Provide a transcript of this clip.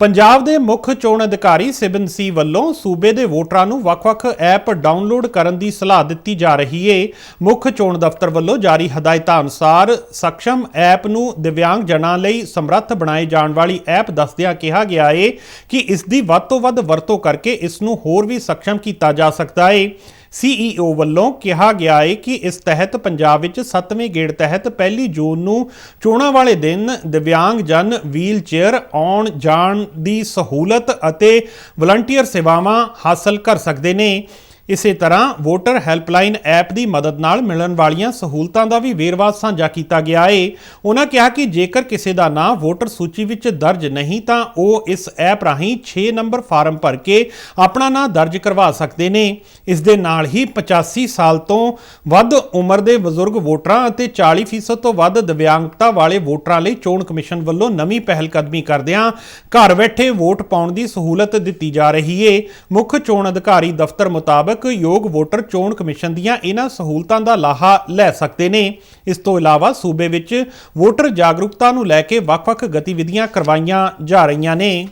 ਪੰਜਾਬ ਦੇ ਮੁੱਖ ਚੋਣ ਅਧਿਕਾਰੀ ਸਿਬਨ ਸੀ ਵੱਲੋਂ ਸੂਬੇ ਦੇ ਵੋਟਰਾਂ ਨੂੰ ਵੱਖ-ਵੱਖ ਐਪ ਡਾਊਨਲੋਡ ਕਰਨ ਦੀ ਸਲਾਹ ਦਿੱਤੀ ਜਾ ਰਹੀ ਏ। ਮੁੱਖ ਚੋਣ ਦਫ਼ਤਰ ਵੱਲੋਂ ਜਾਰੀ ਹਦਾਇਤਾਂ ਅਨੁਸਾਰ ਸક્ષਮ ਐਪ ਨੂੰ ਦਿਵਿਆਂਗ ਜਨਾਂ ਲਈ ਸਮਰੱਥ ਬਣਾਏ ਜਾਣ ਵਾਲੀ ਐਪ ਦੱਸਦਿਆਂ ਕਿਹਾ ਗਿਆ ਏ ਕਿ ਇਸ ਦੀ ਵੱਧ ਤੋਂ ਵੱਧ ਵਰਤੋਂ ਕਰਕੇ ਇਸ ਨੂੰ ਹੋਰ ਵੀ ਸક્ષਮ ਕੀਤਾ ਜਾ ਸਕਦਾ ਏ। ਸੀਈਓ ਵੱਲੋਂ ਕਿਹਾ ਗਿਆ ਹੈ ਕਿ ਇਸ ਤਹਿਤ ਪੰਜਾਬ ਵਿੱਚ 7ਵੇਂ ਗੇੜ ਤਹਿਤ ਪਹਿਲੀ ਜੂਨ ਨੂੰ ਚੋਣਾਂ ਵਾਲੇ ਦਿਨ ਦਿਵਿਆਂਗ ਜਨ ਵੀਲ ਚੇਅਰ ਆਉਣ ਜਾਣ ਦੀ ਸਹੂਲਤ ਅਤੇ ਵਲੰਟੀਅਰ ਸੇਵਾਵਾਂ ਹਾਸਲ ਕਰ ਸਕਦੇ ਨੇ। ਇਸੇ ਤਰ੍ਹਾਂ ਵੋਟਰ ਹੈਲਪਲਾਈਨ ਐਪ ਦੀ ਮਦਦ ਨਾਲ ਮਿਲਣ ਵਾਲੀਆਂ ਸਹੂਲਤਾਂ ਦਾ ਵੀ ਵੇਰਵਾ ਸਾਂਝਾ ਕੀਤਾ ਗਿਆ ਏ। ਉਹਨਾਂ ਕਿਹਾ ਕਿ ਜੇਕਰ ਕਿਸੇ ਦਾ ਨਾਂ ਵੋਟਰ ਸੂਚੀ ਵਿੱਚ ਦਰਜ ਨਹੀਂ ਤਾਂ ਉਹ ਇਸ ਐਪ ਰਾਹੀਂ 6 ਨੰਬਰ ਫਾਰਮ ਭਰ ਕੇ ਆਪਣਾ ਨਾਂ ਦਰਜ ਕਰਵਾ ਸਕਦੇ ਨੇ। ਇਸ ਦੇ ਨਾਲ ਹੀ 85 ਸਾਲ ਤੋਂ ਵੱਧ ਉਮਰ ਦੇ ਬਜ਼ੁਰਗ ਵੋਟਰਾਂ ਅਤੇ 40% ਤੋਂ ਵੱਧ ਦਿਵਿਆਂਗਤਾ ਵਾਲੇ ਵੋਟਰਾਂ ਲਈ ਚੋਣ ਕਮਿਸ਼ਨ ਵੱਲੋਂ ਨਵੀਂ ਪਹਿਲ ਕਦਮੀ ਕਰਦਿਆਂ ਘਰ ਬੈਠੇ ਵੋਟ ਪਾਉਣ ਦੀ ਸਹੂਲਤ ਦਿੱਤੀ ਜਾ ਰਹੀ ਏ। ਮੁੱਖ ਚੋਣ ਅਧਿਕਾਰੀ ਦਫ਼ਤਰ ਮੁਤਾਬਕ ਮੁਤਾਬਕ ਯੋਗ ਵੋਟਰ ਚੋਣ ਕਮਿਸ਼ਨ ਦੀਆਂ ਇਹਨਾਂ ਸਹੂਲਤਾਂ ਦਾ ਲਾਹਾ ਲੈ ਸਕਦੇ ਨੇ। ਇਸ ਤੋਂ ਇਲਾਵਾ ਸੂਬੇ ਵਿੱਚ ਵੋਟਰ ਜਾਗਰੂਕਤਾ ਨੂੰ ਲੈ ਕੇ ਵੱਖ-ਵੱਖ ਗਤੀਵਿਧੀਆਂ ਕਰਵਾਈਆਂ ਜਾ ਰਹੀਆਂ ਨੇ।